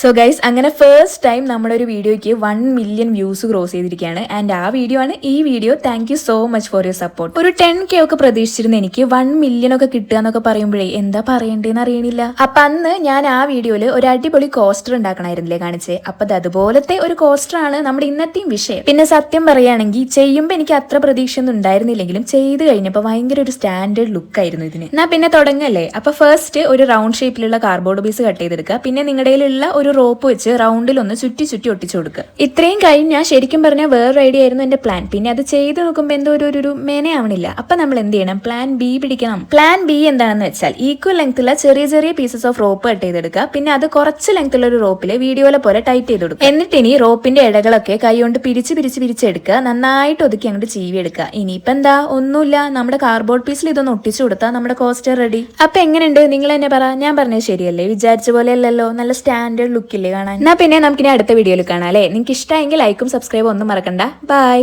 So guys അങ്ങനെ first time നമ്മുടെ ഒരു വീഡിയോയ്ക്ക് വൺ മില്യൺ വ്യൂസ് ക്രോസ് ചെയ്തിരിക്കുകയാണ്. ആൻഡ് ആ വീഡിയോ ആണ് ഈ video thank you so much for your support ഒരു ടെൻ കെ ഒക്കെ പ്രതീക്ഷിച്ചിരുന്ന എനിക്ക് വൺ മില്യൺ ഒക്കെ കിട്ടുക എന്നൊക്കെ പറയുമ്പോഴേ എന്താ പറയണ്ടേന്ന് അറിയണില്ല. അപ്പൊ അന്ന് ഞാൻ ആ വീഡിയോയിൽ ഒരു അടിപൊളി കോസ്റ്റർ ഉണ്ടാക്കണമായിരുന്നില്ലേ കാണിച്ചേ. അപ്പൊ അത് അതുപോലത്തെ ഒരു കോസ്റ്റർ ആണ് നമ്മുടെ ഇന്നത്തെയും വിഷയം. പിന്നെ സത്യം പറയുകയാണെങ്കിൽ ചെയ്യുമ്പോൾ എനിക്ക് അത്ര പ്രതീക്ഷയൊന്നും ഉണ്ടായിരുന്നില്ലെങ്കിലും ചെയ്ത് കഴിഞ്ഞപ്പോൾ ഭയങ്കര ഒരു സ്റ്റാൻഡേർഡ് ലുക്ക് ആയിരുന്നു ഇതിന്. എന്നാ പിന്നെ തുടങ്ങല്ലേ? അപ്പൊ ഫസ്റ്റ് ഒരു റൗണ്ട് ഷേപ്പിലുള്ള കാർബോർഡ് പീസ് കട്ട് ചെയ്തെടുക്കുക. പിന്നെ നിങ്ങളുടെ കയ്യിലുള്ള ഒരു റോപ്പ് വെച്ച് റൗണ്ടിൽ ഒന്ന് ചുറ്റി ചുറ്റി ഒട്ടിച്ചു കൊടുക്കുക ഇത്രയും കഴിഞ്ഞാൽ ശരിക്കും പറഞ്ഞാൽ വേറൊരു ഐഡിയ ആയിരുന്നു എന്റെ പ്ലാൻ പിന്നെ അത് ചെയ്ത് നോക്കുമ്പോൾ എന്തോ ഒരു ഒരു- മേനയാവണില്ല. അപ്പൊ നമ്മൾ എന്ത് ചെയ്യണം? പ്ലാൻ ബി പിടിക്കണം. പ്ലാൻ ബി എന്താണെന്ന് വെച്ചാൽ ഈക്വൽ ലെങ്ത്തുള്ള ചെറിയ ചെറിയ പീസസ് ഓഫ് റോപ്പ് കട്ട് ചെയ്തെടുക്കുക. പിന്നെ അത് കുറച്ച് ലെങ്ത്തുള്ള ഒരു റോപ്പിൽ വീഡിയോയിലെ പോലെ ടൈറ്റ് ചെയ്ത് കൊടുക്കുക. എന്നിട്ട് ഇനി റോപ്പിന്റെ ഇടകളൊക്കെ കൈകൊണ്ട് പിരിച്ച് പിരിച്ച് പിരിച്ചെടുക്കുക നന്നായിട്ട് ഒതുക്കി അങ്ങോട്ട് ചീവി എടുക്കുക. ഇനിയിപ്പോ എന്താ? ഒന്നുമില്ല. നമ്മുടെ കാർഡ്ബോർഡ് പീസിൽ ഇതൊന്ന് ഒട്ടിച്ചു കൊടുത്താൽ നമ്മുടെ കോസ്റ്റർ റെഡി അപ്പൊ എങ്ങനെയുണ്ട്? നിങ്ങൾ എന്നെ പറ. ഞാൻ പറഞ്ഞത് ശരിയല്ലേ? വിചാരിച്ച പോലെ അല്ലല്ലോ. നല്ല സ്റ്റാൻഡേർഡ് ലുക്കില്ലേ കാണാൻ? എന്നാ പിന്നെ നമുക്കിനി അടുത്ത വീഡിയോയിൽ കാണാം അല്ലേ? നിങ്ങൾക്ക് ഇഷ്ടമായെങ്കിൽ ലൈക്കും സബ്സ്ക്രൈബും ഒന്നും മറക്കണ്ട. ബൈ